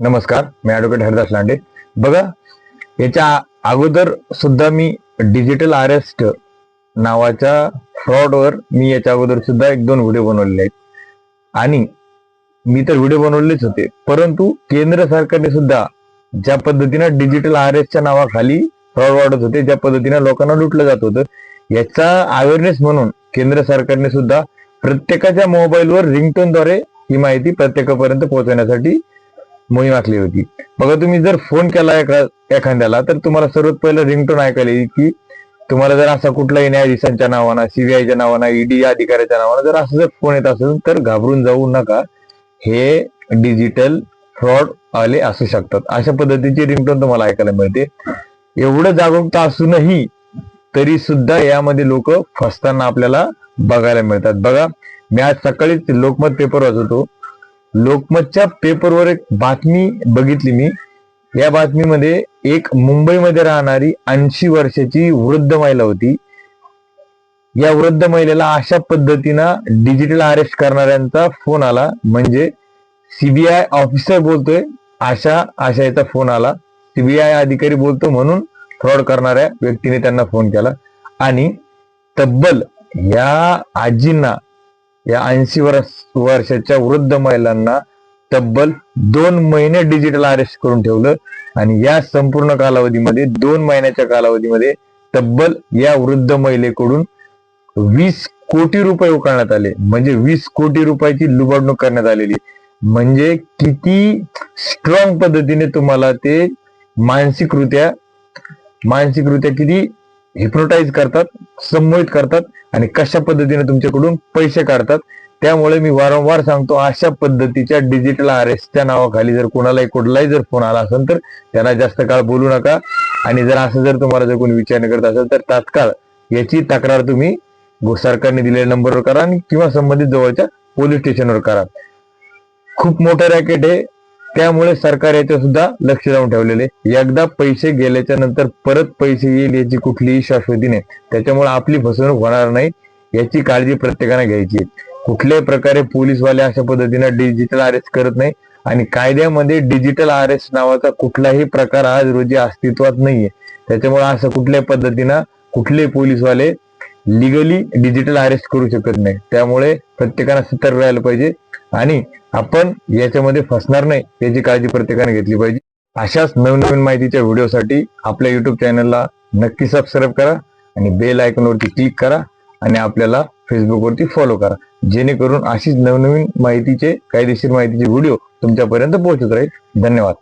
नमस्कार मी ॲडव्होकेट हरदास लांडे. बघा याच्या अगोदर सुद्धा मी डिजिटल अरेस्ट नावाच्या फ्रॉडवर मी याच्या अगोदर सुद्धा एक दोन व्हिडिओ बनवलेले आहेत. आणि मी तर व्हिडिओ बनवलेच होते. परंतु केंद्र सरकारने सुद्धा ज्या पद्धतीनं डिजिटल अरेस्टच्या नावाखाली फ्रॉड वाढत होते ज्या पद्धतीनं लोकांना लुटलं जात होतं याचा अवेअरनेस म्हणून केंद्र सरकारने सुद्धा प्रत्येकाच्या मोबाईलवर रिंगटोनद्वारे ही माहिती प्रत्येकापर्यंत पोहोचवण्यासाठी मोहीम आखली होती. बघा तुम्ही जर फोन केला एखाद्याला तर तुम्हाला सर्वात पहिलं रिंगटोन ऐकायला येईल की तुम्हाला जर असा कुठलाही न्यायाधीशांच्या नावानं सीबीआयच्या नावानं ईडी अधिकाऱ्याच्या नावानं जर असं जर फोन येत असेल तर घाबरून जाऊ नका. हे डिजिटल फ्रॉड आले असू शकतात. अशा पद्धतीची रिंगटोन तुम्हाला ऐकायला मिळते. एवढं जागरूकता असूनही तरी सुद्धा यामध्ये लोक फसताना आपल्याला बघायला मिळतात. बघा मी आज सकाळीच लोकमत पेपर वाचवतो लोकमतच्या पेपरवर एक बातमी बघितली मी. या बातमीमध्ये एक मुंबईमध्ये राहणारी ऐंशी वर्षाची वृद्ध महिला होती. या वृद्ध महिलेला अशा पद्धतीनं डिजिटल अरेस्ट करणाऱ्यांचा फोन आला. म्हणजे सीबीआय ऑफिसर बोलतोय अशा अशा याचा फोन आला सीबीआय अधिकारी बोलतो म्हणून फ्रॉड करणाऱ्या व्यक्तीने त्यांना फोन केला. आणि तब्बल या आजींना या ऐंशी वर्ष वर्षाच्या वृद्ध महिलांना तब्बल दोन महिने डिजिटल अरेस्ट करून ठेवलं. आणि या संपूर्ण कालावधीमध्ये दोन महिन्याच्या कालावधीमध्ये तब्बल या वृद्ध महिलेकडून वीस कोटी रुपये उकळण्यात आले. म्हणजे वीस कोटी रुपयाची लुबाडणूक करण्यात आलेली. म्हणजे किती स्ट्रॉंग पद्धतीने तुम्हाला ते मानसिकरित्या मानसिकरित्या किती हिप्नोटाईज करतात संमोहित करतात आणि कशा पद्धतीने तुमच्याकडून पैसे काढतात त्यामुळे मी वारंवार सांगतो अशा पद्धतीच्या डिजिटल अरेस्टच्या नावाखाली जर कोणालाही कुठलाही जर फोन आला असेल तर त्यांना जास्त काळ बोलू नका. आणि जर असं जर तुम्हाला जर कोणी विचारणे करत असेल तर तात्काळ याची तक्रार तुम्ही गो- सरकारने दिलेल्या नंबरवर करा आणि किंवा संबंधित जवळच्या पोलीस स्टेशनवर करा. खूप मोठं रॅकेट आहे. त्यामुळे सरकार याच्या सुद्धा लक्ष लावून ठेवलेले एकदा पैसे गेल्याच्यानंतर परत पैसे येईल याची कुठलीही शाश्वती नाही. त्याच्यामुळे आपली फसवणूक होणार नाही याची काळजी प्रत्येकाने घ्यायची आहे. कुठल्याही प्रकारे पोलीसवाले अशा पद्धतीने डिजिटल अरेस्ट करत नाही आणि कायद्यामध्ये डिजिटल अरेस्ट नावाचा कुठलाही प्रकार आज रोजी अस्तित्वात नाहीये. त्याच्यामुळे असं कुठल्याही पद्धतीनं कुठलेही पोलीसवाले लिगली डिजिटल अरेस्ट करू शकत नाही. त्यामुळे प्रत्येकानं सतर्क राहायला पाहिजे आणि आपण याच्यामध्ये फसणार नाही याची काळजी प्रत्येकाने घेतली पाहिजे. अशाच नवनवीन माहितीच्या व्हिडिओसाठी आपल्या युट्यूब चॅनलला नक्की सबस्क्राईब करा आणि बेल आयकॉनवरती क्लिक करा आणि आपल्याला फेसबुकवरती फॉलो करा. जेणेकरून अशीच नवनवीन माहितीचे कायदेशीर माहितीचे व्हिडिओ तुमच्यापर्यंत पोहोचत राहील. धन्यवाद.